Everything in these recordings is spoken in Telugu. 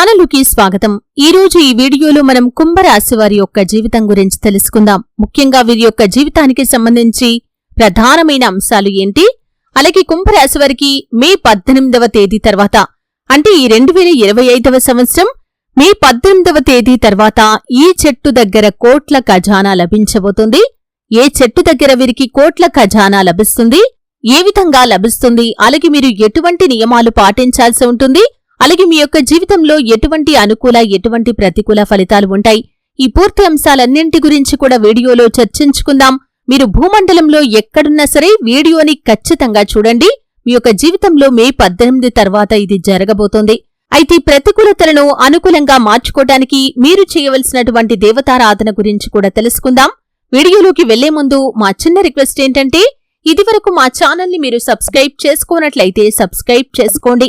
ఛానల్కి స్వాగతం. ఈ రోజు ఈ వీడియోలో మనం కుంభరాశి వారి యొక్క జీవితం గురించి తెలుసుకుందాం. ముఖ్యంగా వీరి యొక్క జీవితానికి సంబంధించి ప్రధానమైన అంశాలు ఏంటి? అలాగే కుంభరాశి వారికి మే పద్దెనిమిదవ తేదీ తర్వాత అంటే ఈ రెండు వేల ఇరవై ఐదవ సంవత్సరం మే పద్దెనిమిదవ తేదీ తర్వాత ఈ చెట్టు దగ్గర కోట్ల ఖజానా లభించబోతుంది. ఏ చెట్టు దగ్గర వీరికి కోట్ల ఖజానా లభిస్తుంది? ఏ విధంగా లభిస్తుంది? అలాగే మీరు ఎటువంటి నియమాలు పాటించాల్సి ఉంటుంది? అలాగే మీ యొక్క జీవితంలో ఎటువంటి అనుకూల ఎటువంటి ప్రతికూల ఫలితాలు ఉంటాయి? ఈ పూర్తి అంశాలన్నింటి గురించి కూడా వీడియోలో చర్చించుకుందాం. మీరు భూమండలంలో ఎక్కడున్నా సరే వీడియోని ఖచ్చితంగా చూడండి. మీ యొక్క జీవితంలో మే పద్దెనిమిది తర్వాత ఇది జరగబోతోంది. అయితే ప్రతికూలతలను అనుకూలంగా మార్చుకోవటానికి మీరు చేయవలసినటువంటి దేవతారాధన గురించి కూడా తెలుసుకుందాం. వీడియోలోకి వెళ్ళే ముందు మా చిన్న రిక్వెస్ట్ ఏంటంటే ఇదివరకు మా ఛానల్ని మీరు సబ్స్క్రైబ్ చేసుకోనట్లయితే సబ్స్క్రైబ్ చేసుకోండి.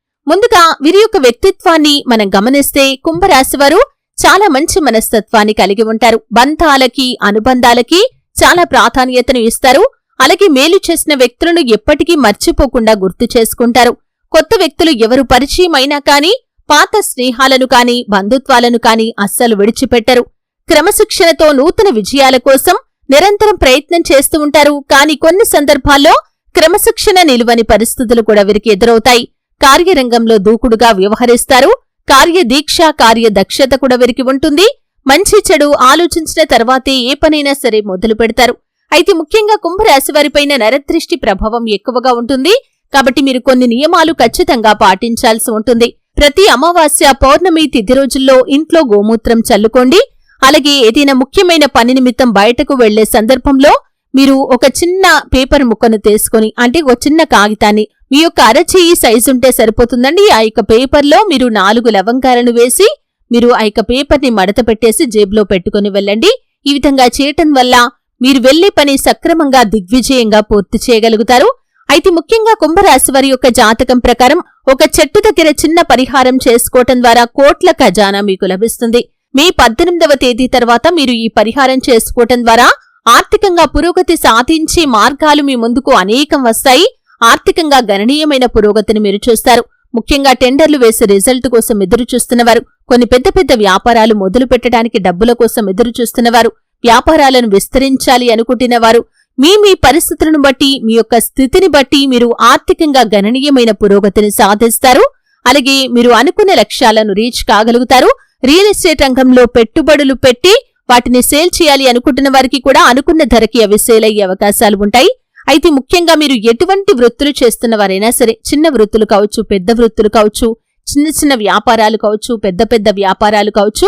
ముందుగా వీరి యొక్క వ్యక్తిత్వాన్ని మనం గమనిస్తే కుంభరాశివారు చాలా మంచి మనస్తత్వాన్ని కలిగి ఉంటారు. బంధాలకి అనుబంధాలకి చాలా ప్రాధాన్యతను ఇస్తారు. అలాగే మేలు చేసిన వ్యక్తులను ఎప్పటికీ మర్చిపోకుండా గుర్తు చేసుకుంటారు. కొత్త వ్యక్తులు ఎవరు పరిచయమైనా కానీ కాని పాత స్నేహాలను కాని బంధుత్వాలను కాని అస్సలు విడిచిపెట్టరు. క్రమశిక్షణతో నూతన విజయాల కోసం నిరంతరం ప్రయత్నం చేస్తూ ఉంటారు. కాని కొన్ని సందర్భాల్లో క్రమశిక్షణ నిలువని పరిస్థితులు కూడా వీరికి ఎదురవుతాయి. కార్యరంగంలో దూకుడుగా వ్యవహరిస్తారు. కార్యదీక్ష కార్యదక్షత కూడా వెరికి ఉంటుంది. మంచి చెడు ఆలోచించిన తర్వాతే ఏ పనైనా సరే మొదలు పెడతారు. అయితే ముఖ్యంగా కుంభరాశి వారిపైన నరదృష్టి ప్రభావం ఎక్కువగా ఉంటుంది. కాబట్టి మీరు కొన్ని నియమాలు ఖచ్చితంగా పాటించాల్సి ఉంటుంది. ప్రతి అమావాస్య పౌర్ణమి తిథి రోజుల్లో ఇంట్లో గోమూత్రం చల్లుకోండి. అలాగే ఏదైనా ముఖ్యమైన పని నిమిత్తం బయటకు వెళ్ళే సందర్భంలో మీరు ఒక చిన్న పేపర్ ముక్కను తీసుకొని అంటే ఒక చిన్న కాగితాన్ని మీ యొక్క అరచేయి సైజు ఉంటే సరిపోతుందండి. ఆ యొక్క పేపర్లో మీరు నాలుగు లవంగాలను వేసి మీరు ఆ యొక్క పేపర్ని మడత పెట్టేసి జేబులో పెట్టుకుని వెళ్ళండి. ఈ విధంగా చేయటం వల్ల మీరు వెళ్ళే పని సక్రమంగా దిగ్విజయంగా పూర్తి చేయగలుగుతారు. అయితే ముఖ్యంగా కుంభరాశి వారి యొక్క జాతకం ప్రకారం ఒక చెట్టు దగ్గర చిన్న పరిహారం చేసుకోవటం ద్వారా కోట్ల ఖజానా మీకు లభిస్తుంది. మే పద్దెనిమిదవ తేదీ తర్వాత మీరు ఈ పరిహారం చేసుకోవటం ద్వారా ఆర్థికంగా పురోగతి సాధించే మార్గాలు మీ ముందుకు అనేకం వస్తాయి. ఆర్థికంగా గణనీయమైన పురోగతిని మీరు చూస్తారు. ముఖ్యంగా టెండర్లు వేసే రిజల్ట్ కోసం ఎదురు చూస్తున్నవారు కొన్ని పెద్ద పెద్ద వ్యాపారాలు మొదలు పెట్టడానికి డబ్బుల కోసం ఎదురు చూస్తున్నవారు వ్యాపారాలను విస్తరించాలి అనుకుంటున్నవారు మీ మీ పరిస్థితులను బట్టి మీ యొక్క స్థితిని బట్టి మీరు ఆర్థికంగా గణనీయమైన పురోగతిని సాధిస్తారు. అలాగే మీరు అనుకున్న లక్ష్యాలను రీచ్ కాగలుగుతారు. రియల్ ఎస్టేట్ రంగంలో పెట్టుబడులు పెట్టి వాటిని సేల్ చేయాలి అనుకుంటున్న వారికి కూడా అనుకున్న ధరకి అవి సేల్ అయ్యే అవకాశాలు ఉంటాయి. అయితే ముఖ్యంగా మీరు ఎటువంటి వృత్తులు చేస్తున్నవారైనా సరే చిన్న వృత్తులు కావచ్చు పెద్ద వృత్తులు కావచ్చు చిన్న చిన్న వ్యాపారాలు కావచ్చు పెద్ద పెద్ద వ్యాపారాలు కావచ్చు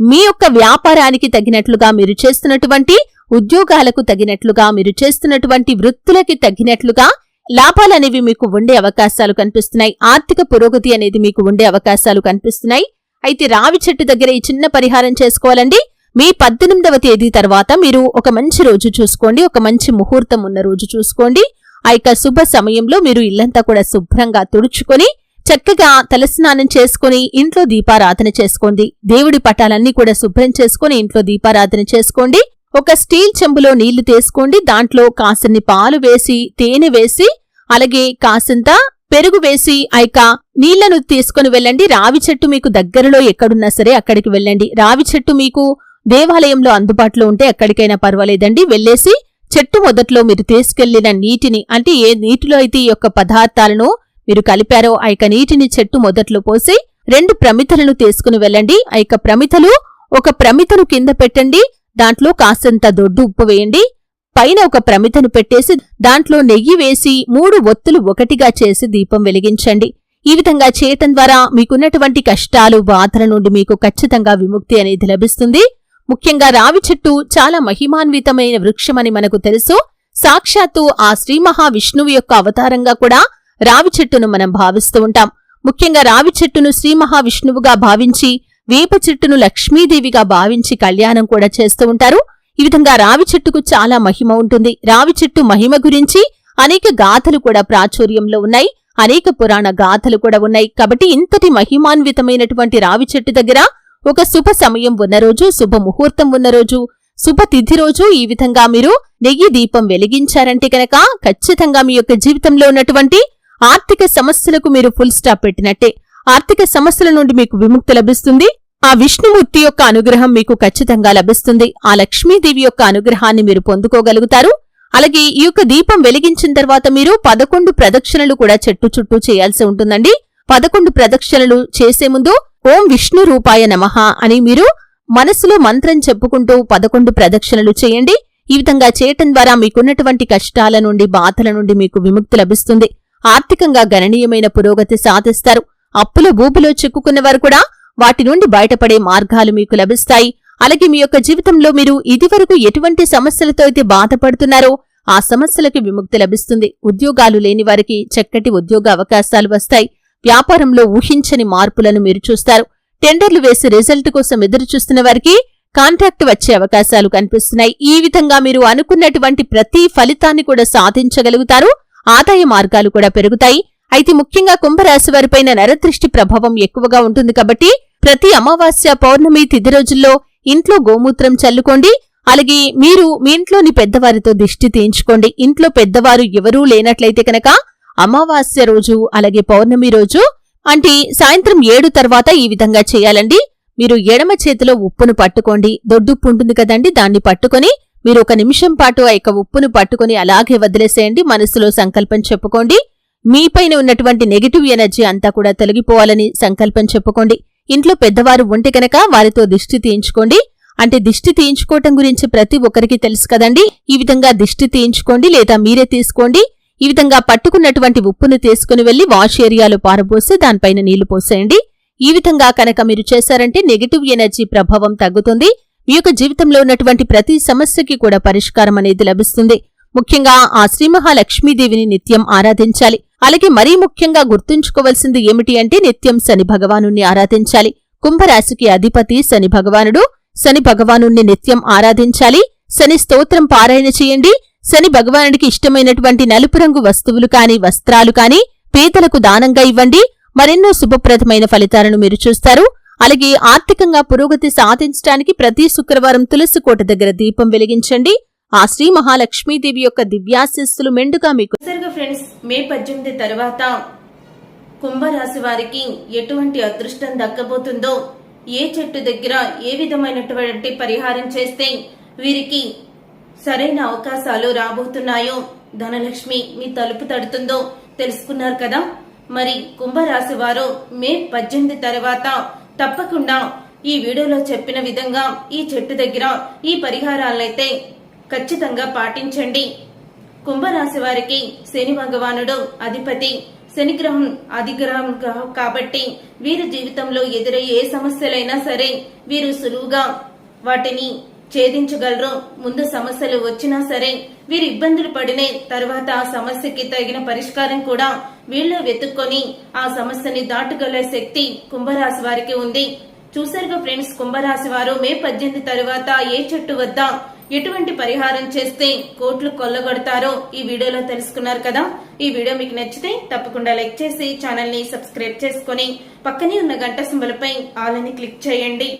మీ యొక్క వ్యాపారానికి తగినట్లుగా మీరు చేస్తున్నటువంటి ఉద్యోగాలకు తగినట్లుగా మీరు చేస్తున్నటువంటి వృత్తులకి తగినట్లుగా లాభాలనేవి మీకు ఉండే అవకాశాలు కనిపిస్తున్నాయి. ఆర్థిక పురోగతి అనేది మీకు ఉండే అవకాశాలు కనిపిస్తున్నాయి. అయితే రావి చెట్టు దగ్గర ఈ చిన్న పరిహారం చేసుకోవాలండి. మీ పద్దెనిమిదవ తేదీ తర్వాత మీరు ఒక మంచి రోజు చూసుకోండి ఒక మంచి ముహూర్తం ఉన్న రోజు చూసుకోండి. ఆ యొక్క శుభ సమయంలో మీరు ఇల్లంతా కూడా శుభ్రంగా తుడుచుకొని చక్కగా తలస్నానం చేసుకుని ఇంట్లో దీపారాధన చేసుకోండి. దేవుడి పటాలన్నీ కూడా శుభ్రం చేసుకుని ఇంట్లో దీపారాధన చేసుకోండి. ఒక స్టీల్ చెంబులో నీళ్ళు తీసుకోండి. దాంట్లో కాసిన్ని పాలు వేసి తేనె వేసి అలాగే కాసింత పెరుగు వేసి ఆ నీళ్ళను తీసుకుని వెళ్ళండి. రావి చెట్టు మీకు దగ్గరలో ఎక్కడున్నా సరే అక్కడికి వెళ్ళండి. రావి చెట్టు మీకు దేవాలయంలో అందుబాటులో ఉంటే ఎక్కడికైనా పర్వాలేదండి. వెళ్ళేసి చెట్టు మొదట్లో మీరు తీసుకెళ్ళిన నీటిని అంటే ఏ నీటిలో అయితే ఈ యొక్క పదార్థాలను మీరు కలిపారో ఆ యొక్క నీటిని చెట్టు మొదట్లో పోసి రెండు ప్రమితలను తీసుకుని వెళ్ళండి. ఆ యొక్క ప్రమితలు ఒక ప్రమితను కింద పెట్టండి. దాంట్లో కాసంత దొడ్డు ఉప్పు వేయండి. పైన ఒక ప్రమితను పెట్టేసి దాంట్లో నెయ్యి వేసి మూడు ఒత్తులు ఒకటిగా చేసి దీపం వెలిగించండి. ఈ విధంగా చేయటం ద్వారా మీకున్నటువంటి కష్టాలు బాధల నుండి మీకు ఖచ్చితంగా విముక్తి అనేది లభిస్తుంది. ముఖ్యంగా రావి చెట్టు చాలా మహిమాన్వితమైన వృక్షమని మనకు తెలుసు. సాక్షాత్తు ఆ శ్రీ మహావిష్ణువు యొక్క అవతారంగా కూడా రావి చెట్టును మనం భావిస్తూ ఉంటాం. ముఖ్యంగా రావి చెట్టును శ్రీ మహావిష్ణువుగా భావించి వేప చెట్టును లక్ష్మీదేవిగా భావించి కళ్యాణం కూడా చేస్తూ ఉంటారు. ఈ విధంగా రావి చెట్టుకు చాలా మహిమ ఉంటుంది. రావి చెట్టు మహిమ గురించి అనేక గాథలు కూడా ప్రాచుర్యంలో ఉన్నాయి. అనేక పురాణ గాథలు కూడా ఉన్నాయి. కాబట్టి ఇంతటి మహిమాన్వితమైనటువంటి రావి చెట్టు దగ్గర ఒక శుభ సమయం ఉన్న రోజు శుభ ముహూర్తం ఉన్న రోజు శుభ తిథి రోజు ఈ విధంగా మీరు నెయ్యి దీపం వెలిగించారంటే కనుక ఖచ్చితంగా మీ యొక్క జీవితంలో ఉన్నటువంటి ఆర్థిక సమస్యలకు మీరు ఫుల్ స్టాప్ పెట్టినట్టే. ఆర్థిక సమస్యల నుండి మీకు విముక్తి లభిస్తుంది. ఆ విష్ణుమూర్తి యొక్క అనుగ్రహం మీకు ఖచ్చితంగా లభిస్తుంది. ఆ లక్ష్మీదేవి యొక్క అనుగ్రహాన్ని మీరు పొందుకోగలుగుతారు. అలాగే ఈ యొక్క దీపం వెలిగించిన తర్వాత మీరు పదకొండు ప్రదక్షిణలు కూడా చెట్టు చుట్టూ చేయాల్సి ఉంటుందండి. పదకొండు ప్రదక్షిణలు చేసే ముందు ఓం విష్ణు రూపాయ నమః అని మీరు మనసులో మంత్రం చెప్పుకుంటూ పదకొండు ప్రదక్షిణలు చేయండి. ఈ విధంగా చేయటం ద్వారా మీకున్నటువంటి కష్టాల నుండి బాధల నుండి మీకు విముక్తి లభిస్తుంది. ఆర్థికంగా గణనీయమైన పురోగతి సాధిస్తారు. అప్పుల భూపులో చిక్కుకున్న వారు కూడా వాటి నుండి బయటపడే మార్గాలు మీకు లభిస్తాయి. అలాగే మీ యొక్క జీవితంలో మీరు ఇదివరకు ఎటువంటి సమస్యలతో అయితే బాధపడుతున్నారో ఆ సమస్యలకు విముక్తి లభిస్తుంది. ఉద్యోగాలు లేని వారికి చక్కటి ఉద్యోగ అవకాశాలు వస్తాయి. వ్యాపారంలో ఊహించని మార్పులను మీరు చూస్తారు. టెండర్లు వేసి రిజల్ట్ కోసం ఎదురు చూస్తున్న వారికి కాంట్రాక్ట్ వచ్చే అవకాశాలు కనిపిస్తున్నాయి. ఈ విధంగా మీరు అనుకున్నటువంటి ప్రతి ఫలితాన్ని కూడా సాధించగలుగుతారు. ఆదాయ మార్గాలు కూడా పెరుగుతాయి. అయితే ముఖ్యంగా కుంభరాశి వారిపైన నరదృష్టి ప్రభావం ఎక్కువగా ఉంటుంది కాబట్టి ప్రతి అమావాస్య పౌర్ణమి తిథి రోజుల్లో ఇంట్లో గోమూత్రం చల్లుకోండి. అలాగే మీరు మీ ఇంట్లోని పెద్దవారితో దిష్టి తీయించుకోండి. ఇంట్లో పెద్దవారు ఎవరూ లేనట్లయితే కనుక అమావాస్య రోజు అలాగే పౌర్ణమి రోజు అంటే సాయంత్రం ఏడు తర్వాత ఈ విధంగా చేయాలండి. మీరు ఎడమ చేతిలో ఉప్పును పట్టుకోండి. దొడ్డుప్పు ఉంటుంది కదండి దాన్ని పట్టుకొని మీరు ఒక నిమిషం పాటు ఆ యొక్క ఉప్పును పట్టుకొని అలాగే వదిలేసేయండి. మనసులో సంకల్పం చెప్పుకోండి. మీపైన ఉన్నటువంటి నెగిటివ్ ఎనర్జీ అంతా కూడా తొలగిపోవాలని సంకల్పం చెప్పుకోండి. ఇంట్లో పెద్దవారు ఉంటే కనుక వారితో దిష్టి తీయించుకోండి. అంటే దిష్టి తీయించుకోవటం గురించి ప్రతి ఒక్కరికి తెలుసు కదండి. ఈ విధంగా దిష్టి తీయించుకోండి లేదా మీరే తీసుకోండి. ఈ విధంగా పట్టుకున్నటువంటి ఉప్పును తీసుకుని వెళ్ళి వాష్ ఏరియాలో పారబోసి దానిపైన నీళ్ళు పోసేయండి. ఈ విధంగా కనుక మీరు చేశారంటే నెగిటివ్ ఎనర్జీ ప్రభావం తగ్గుతుంది. మీ యొక్క జీవితంలో ఉన్నటువంటి ప్రతి సమస్యకి కూడా పరిష్కారం అనేది లభిస్తుంది. ముఖ్యంగా ఆ శ్రీ మహాలక్ష్మీదేవిని నిత్యం ఆరాధించాలి. అలాగే మరీ ముఖ్యంగా గుర్తుంచుకోవాల్సింది ఏమిటి అంటే నిత్యం శని భగవాను ఆరాధించాలి. కుంభరాశికి అధిపతి శని భగవానుడు. శని భగవాను నిత్యం ఆరాధించాలి. శని స్తోత్రం పారాయణ చేయండి. శని భగవానుడికి ఇష్టమైనటువంటి నలుపు రంగు వస్తువులు కాని వస్త్రాలు కాని పేదలకు దానంగా ఇవ్వండి. మరెన్నో శుభప్రదమైన ఫలితాలను మీరు చూస్తారు. అలాగే ఆర్థికంగా పురోగతి సాధించడానికి ప్రతి శుక్రవారం తులసి కోట దగ్గర దీపం వెలిగించండి. ఆ శ్రీ మహాలక్ష్మీదేవి యొక్క దివ్యాశిస్సులు మెండుగా మీకు ఫ్రెండ్స్ మే పద్దెనిమిది తర్వాత కుంభరాశి వారికి ఎటువంటి అదృష్టం దక్కబోతుందో ఏ చెట్టు దగ్గర ఏ విధమైనటువంటి పరిహారం చేస్తే వీరికి సరైన అవకాశాలు రాబోతున్నాయో ధనలక్ష్మి మీ తలుపు తడుతుందో తెలుసుకున్నారు కదా? మరి కుంభరాశి వారు మే పద్దెనిమిది తర్వాత తప్పకుండా ఈ వీడియోలో చెప్పిన విధంగా ఈ చెట్టు దగ్గర ఈ పరిహారాలైతే ఖచ్చితంగా పాటించండి. కుంభరాశి వారికి శని భగవానుడు అధిపతి. శనిగ్రహం అధిగ్రహం కా- కాబట్టి వీరి జీవితంలో ఎదురయ్యే సమస్యలైనా సరే వీరు సులువుగా వాటిని ఛేదించగలరు ముందు సమస్యలు వచ్చినా సరే వీరు ఇబ్బందులు పడినే తర్వాత ఆ సమస్యకి తగిన పరిష్కారం కూడా వీళ్ళు వెతుక్కొని ఆ సమస్యని దాటగల శక్తి కుంభరాశి వారికి ఉంది. చూసారుగా ఫ్రెండ్స్ కుంభరాశి వారు మే పద్దెనిమిది తరువాత ఏ చెట్టు వద్ద ఎటువంటి పరిహారం చేస్తే కోట్లు కొల్లగొడతారో ఈ వీడియోలో తెలుసుకున్నారు కదా. ఈ వీడియో మీకు నచ్చితే తప్పకుండా లైక్ చేసి ఛానల్ని సబ్స్క్రైబ్ చేసుకొని పక్కనే ఉన్న గంట సింబల్ పై ఆల్ అని క్లిక్ చేయండి.